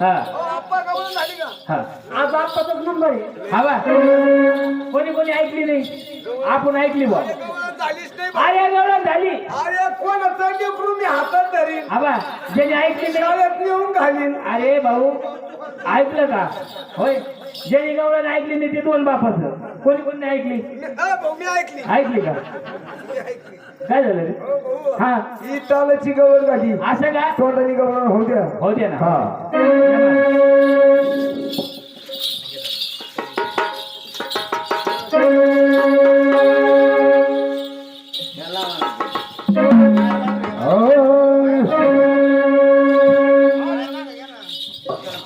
हा. आप्पा गावाला झाली का? हा. आज आत्ताचाच नंबर आहे. हा बा. कोणी कोणी ऐकली नाही? आपण ऐकली बा. झालीच नाही बा. अरे गवळण झाली. अरे कोण लेकरू मी हातात धरीन? हा बा. ज्याने ऐकली नाही. शाळेत नेऊन घालीन. अरे भाऊ. ऐकलं का? होय. ज्याने गवळण ऐकली नाही ते दोन बापाचं. कोणी कोणी नाही ऐकली? मी- ऐकली. ऐकली का? काय झालं रे? हो. हा. ही. टालाची गवळ झाली. असं का? तोंडाची गवळ होत्या हो दे ना.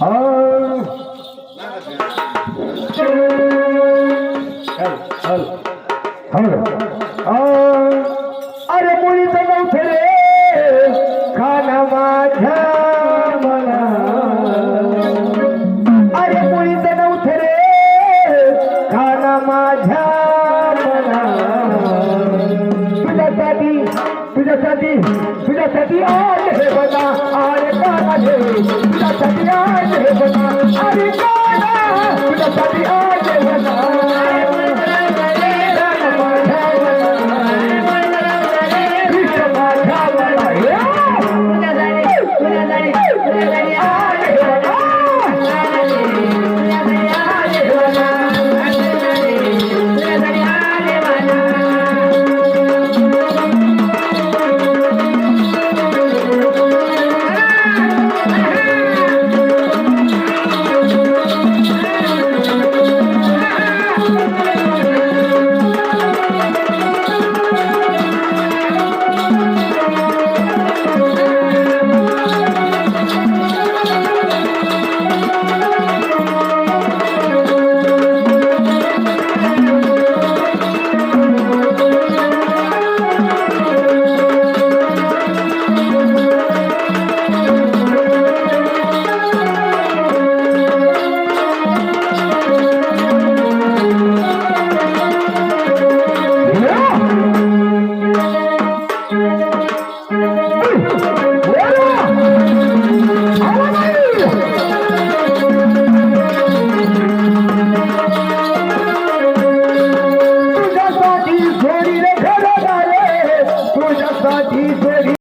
हा. अरे मुळीच नव्हते रे. खाना माझ्या मना अरे मुळीच नव्हते रे. खाना माझ्या मना तुझ्यासाठी तुझ्यासाठी तुझ्यासाठी आज हे बना आरे काना दे तुझ्यासाठी आज हे बना अरे